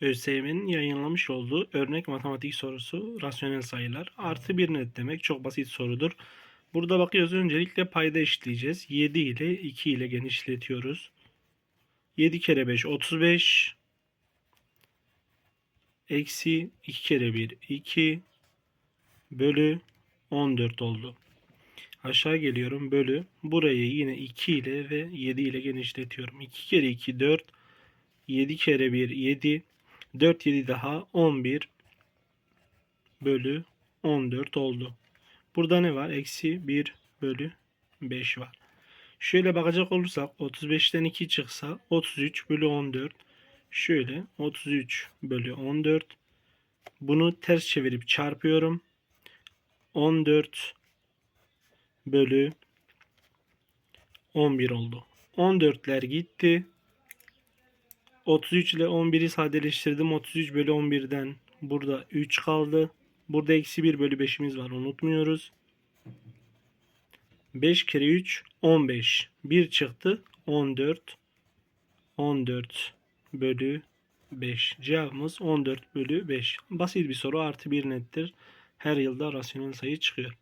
ÖSYM'nin yayınlamış olduğu örnek matematik sorusu rasyonel sayılar. Artı bir net demek çok basit sorudur. Burada bakıyoruz öncelikle payda eşitleyeceğiz. 7 ile 2 ile genişletiyoruz. 7 kere 5 35. Eksi 2 kere 1 2 bölü 14 oldu. Aşağı geliyorum bölü. Burayı yine 2 ile ve 7 ile genişletiyorum. 2 kere 2 4. 7 kere 1 7. 4 7 daha 11 bölü 14 oldu. Burada ne var? Eksi 1 bölü 5 var. Şöyle bakacak olursak 35'ten 2 çıksa 33 bölü 14. Şöyle 33 bölü 14. Bunu ters çevirip çarpıyorum. 14 bölü 11 oldu. 14'ler gitti. 33 ile 11'i sadeleştirdim. 33 bölü 11'den burada 3 kaldı. Burada eksi 1 bölü 5'imiz var. Unutmuyoruz. 5 kere 3 15. 1 çıktı. 14. 14 bölü 5. Cevabımız 14 bölü 5. Basit bir soru artı bir nettir. Her yılda rasyonel sayı çıkıyor.